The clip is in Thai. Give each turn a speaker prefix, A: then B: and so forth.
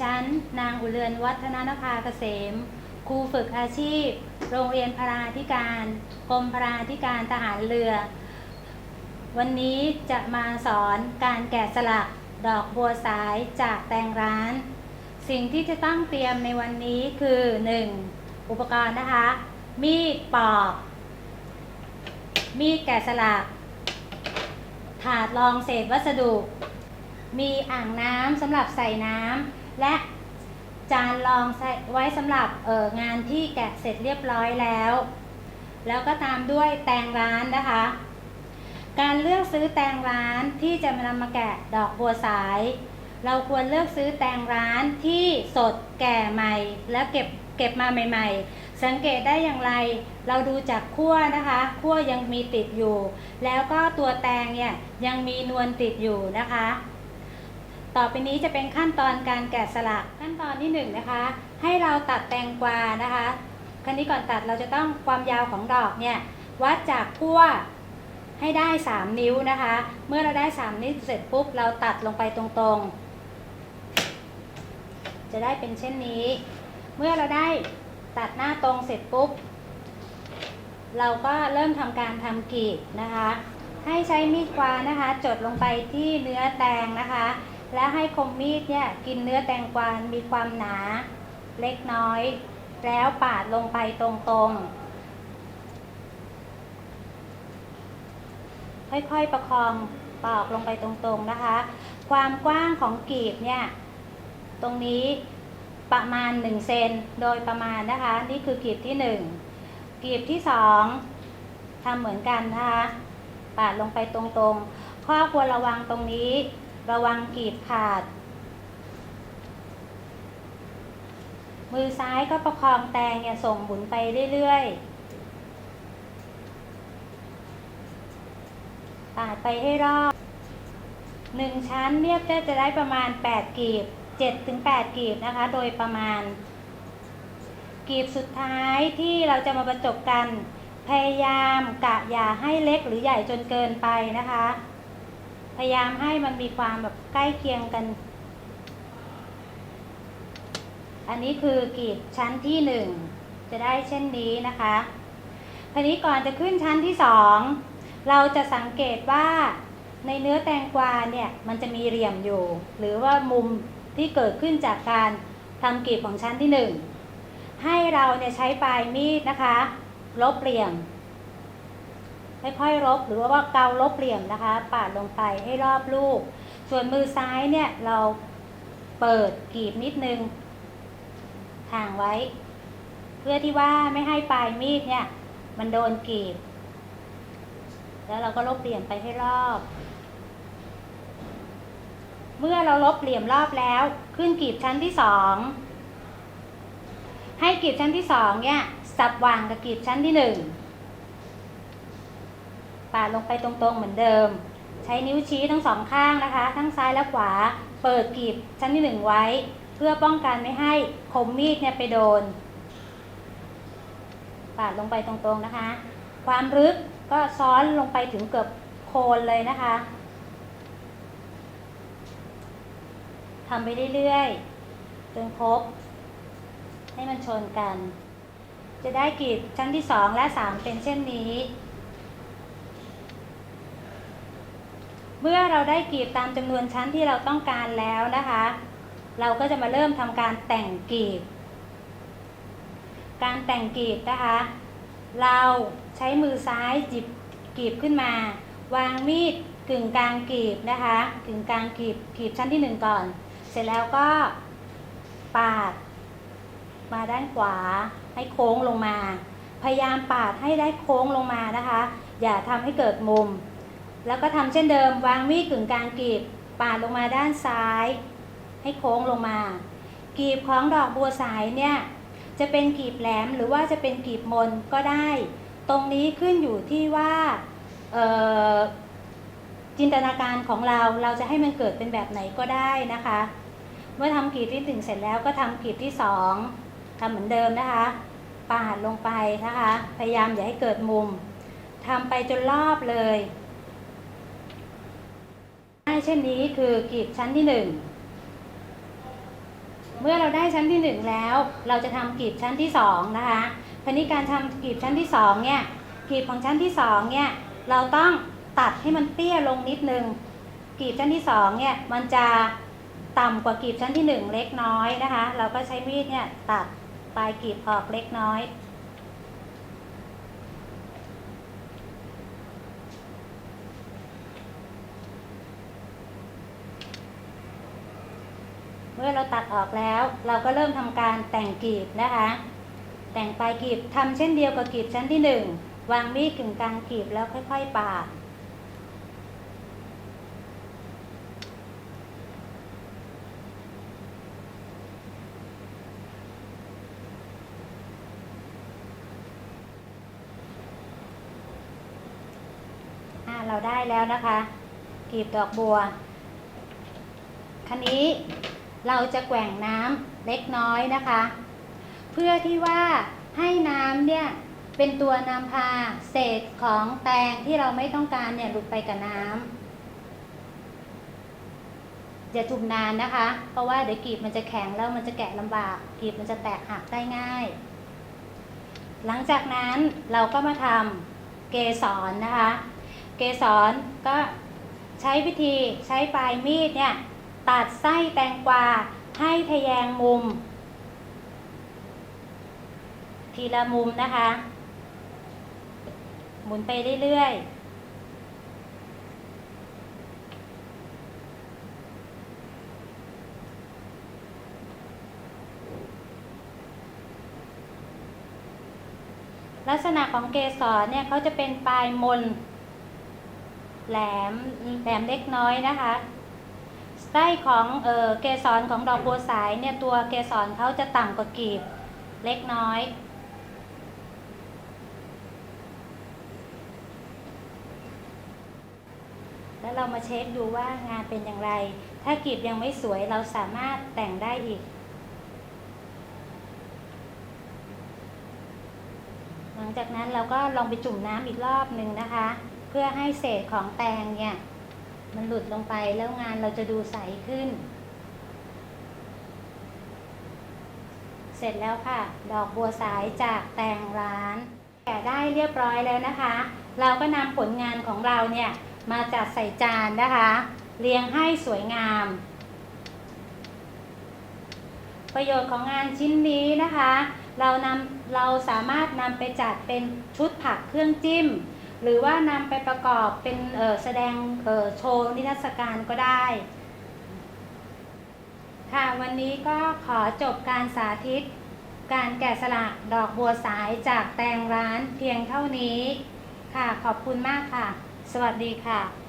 A: ฉัน นางอุเรือนวัฒนนภาเกษม ครูฝึกอาชีพ โรงเรียนพราธิการกรมพราธิการทหารเรือ วันนี้จะมาสอนการแกะสลักดอกบัวสายจากแตงร้าน สิ่งที่จะต้องเตรียมในวันนี้คือ 1. อุปกรณ์นะคะ มีดปอก มีดแกะสลัก ถาดรองเศษวัสดุมีอ่างน้ำสำหรับใส่น้ำ และจานรองไว้สำหรับเอองานที่แกะเสร็จเรียบร้อยแล้ว แล้วก็ตามด้วยแตงร้านนะคะ การเลือกซื้อแตงร้านที่จะมานำมาแกะดอกบัวสาย เราควรเลือกซื้อแตงร้านที่สดแก่ใหม่ และเก็บเก็บมาใหม่ ๆ สังเกตได้อย่างไร เราดูจากขั้วนะคะขั้วยังมีติดอยู่ แล้วก็ตัวแตงเนี่ยยังมีนวลติดอยู่นะคะ ต่อไปนี้จะเป็นขั้นตอนการแกะสลักขั้นตอนที่1นงนะคะ ให้เราตัดแตงกวานะคะครั้นี้ก่อนตัดเราจะต้องความยาวของดอกเนี่ยวัดจากขั้วให้ได้ 3 นิ้วนะคะ เมื่อเราได้ 3 นิ้วเสร็จปุ๊บเราตัดลงไปตรงๆ จะได้เป็นเช่นนี้ เมื่อเราได้ตัดหน้าตรงเสร็จปุ๊บ เราก็เริ่มทำการทำกรีบนะคะ ให้ใช้มีดกวานะคะ จดลงไปที่เนื้อแตงนะคะ และให้คมมีดเนี่ยกินเนื้อแตงกวา มีความหนาเล็กน้อย แล้วปาดลงไปตรงๆ ค่อยๆประคองปอกลงไปตรงๆนะคะ ความกว้างของกรีบเนี่ย ตรงนี้ประมาณ 1 เซนโดยประมาณนะคะ นี่คือกรีบที่ 1กรีบที่ 2ทำเหมือนกันนะคะ ปาดลงไปตรงๆ ข้อควรระวังตรงนี้ ระวังกรีบขาด มือซ้ายก็ประคองแตงเนี่ยส่งหมุนไปเรื่อยๆปาดไปให้รอบหนึ่งชั้นเนี่ยก็จะได้ประมาณ 8 กีบ7ถึง8กีบนะคะ โดยประมาณ กีบสุดท้ายที่เราจะมาประจบกัน พยายามกะอย่าให้เล็กหรือใหญ่จนเกินไปนะคะ พยายามให้มันมีความแบบใกล้เคียงกัน อันนี้คือกรีบชั้นที่หนึ่งจะได้เช่นนี้นะคะทีนี้ก่อนจะขึ้นชั้นที่สองเราจะสังเกตว่าในเนื้อแตงกวาเนี่ยมันจะมีเหลี่ยมอยู่ หรือว่ามุมที่เกิดขึ้นจากการทำกรีบของชั้นที่หนึ่งให้เราเนี่ยใช้ปลายมีดนะคะ ลบเหลี่ยม ค่อยๆลบหรือว่าเกาลบเหลี่ยมนะคะ ปาดลงไปให้รอบลูก ส่วนมือซ้ายเนี่ยเราเปิดกรีบนิดนึงห่างไว้ เพื่อที่ว่าไม่ให้ปลายมีดเนี่ย มันโดนกรีบ แล้วเราก็ลบเหลี่ยมไปให้รอบ เมื่อเราลบเหลี่ยมรอบแล้ว ขึ้นกรีบชั้นที่สองให้กรีบชั้นที่สองเนี่ยสับวางกับกรีบชั้นที่หนึ่ง ปาดลงไปตรงๆเหมือนเดิม ใช้นิ้วชี้ทั้งสองข้างนะคะ ทั้งซ้ายและขวา เปิดกรีบชั้นที่หนึ่งไว้ เพื่อป้องกันไม่ให้คมมีดเนี่ยไปโดน ปาดลงไปตรงๆนะคะ ความลึกก็ซ้อนลงไปถึงเกือบโคนเลยนะคะทำไปเรื่อยๆจนครบ ให้มันชนกัน จะได้กรีบชั้นที่สองและสามเป็นเช่นนี้ เมื่อเราได้กรีบตามจำนวนชั้นที่เราต้องการแล้วนะคะ เราก็จะมาเริ่มทำการแต่งกรีบ การแต่งกรีบนะคะ เราใช้มือซ้ายหยิบกรีบขึ้นมา วางมีดกึ่งกลางกรีบนะคะกึ่งกลางกรีบกรีบชั้นที่หนึ่งก่อน เสร็จแล้วก็ปาด มาด้านขวาให้โค้งลงมา พยายามปาดให้ได้โค้งลงมานะคะ อย่าทำให้เกิดมุม แล้วก็ทำเช่นเดิม วางมีดกึ่งกลางกรีบปาดลงมาด้านซ้าย ให้โค้งลงมากลีบของดอกบัวสายเนี่ยจะเป็นกลีบแหลมหรือว่าจะเป็นกลีบมนก็ได้ ตรงนี้ขึ้นอยู่ที่ว่าจินตนาการของเราเราจะให้มันเกิดเป็นแบบไหนก็ได้นะคะ เมื่อทำกลีบที่หนึ่งเสร็จแล้วก็ทำกลีบที่สองทำเหมือนเดิมนะคะปาดลงไปนะคะ พยายามอย่าให้เกิดมุมทำไปจนรอบเลย เช่นนี้คือกีบชั้นที่หนึ่งเมื่อเราได้ชั้นที่หนึ่งแล้ว เราจะทำกีบชั้นที่สองนะคะคราวนี้การทำกีบชั้นที่สองเนี่ยกีบของชั้นที่สองเนี่ยเราต้องตัดให้มันเตี้ยลงนิดนึงกีบชั้นที่สองเนี่ยมันจะต่ำกว่ากีบชั้นที่หนึ่งเล็กน้อยนะคะ เราก็ใช้มีดเนี่ยตัดปลายกีบออกเล็กน้อย เมื่อเราตัดออกแล้ว เราก็เริ่มทำการแต่งกลีบนะคะ แต่งปลายกลีบทำเช่นเดียวกับกลีบชั้นที่หนึ่งวางมีดกึ่งกลางกลีบแล้วค่อย ๆ ปาดเราได้แล้วนะคะกลีบดอกบัวคันนี้ เราจะแกว่งน้ำเล็กน้อยนะคะ เพื่อที่ว่าให้น้ำเนี่ยเป็นตัวนำพาเศษของแตงที่เราไม่ต้องการเนี่ยหลุดไปกับน้ำอย่าจุ่มนานนะคะ เพราะว่าเดี๋ยวกีบมันจะแข็งแล้วมันจะแกะลำบาก กีบมันจะแตกหักได้ง่าย หลังจากนั้นเราก็มาทำเกสรนะคะ เกสรก็ใช้วิธีใช้ปลายมีดเนี่ย ตัดไส้แตงกวาให้ทะแยงมุม ทีละมุมนะคะ หมุนไปเรื่อยๆลักษณะของเกสรเนี่ยเขาจะเป็นปลายมน แหลมแหลมเล็กน้อยนะคะ ไส้ของเออเกสรของดอกบัวสายเนี่ยตัวเกสรเขาจะต่ำกว่ากีบเล็กน้อย แล้วเรามาเช็คดูว่างานเป็นอย่างไร ถ้ากีบยังไม่สวยเราสามารถแต่งได้อีก หลังจากนั้นเราก็ลองไปจุ่มน้ำอีกรอบหนึ่งนะคะ เพื่อให้เศษของแตงเนี่ย มันหลุดลงไปแล้วงานเราจะดูใสขึ้น เสร็จแล้วค่ะ ดอกบัวสายจากแตงร้าน แกะได้เรียบร้อยแล้วนะคะ เราก็นำผลงานของเราเนี่ยมาจัดใส่จานนะคะ เรียงให้สวยงาม ประโยชน์ของงานชิ้นนี้นะคะ เรานำเราสามารถนำไปจัดเป็นชุดผักเครื่องจิ้ม หรือว่านำไปประกอบเป็นแสดงโชว์นิทรรศการก็ได้ ค่ะวันนี้ก็ขอจบการสาธิต การแกะสลักดอกบัวสายจากแตงร้านเพียงเท่านี้ ค่ะขอบคุณมากค่ะ สวัสดีค่ะ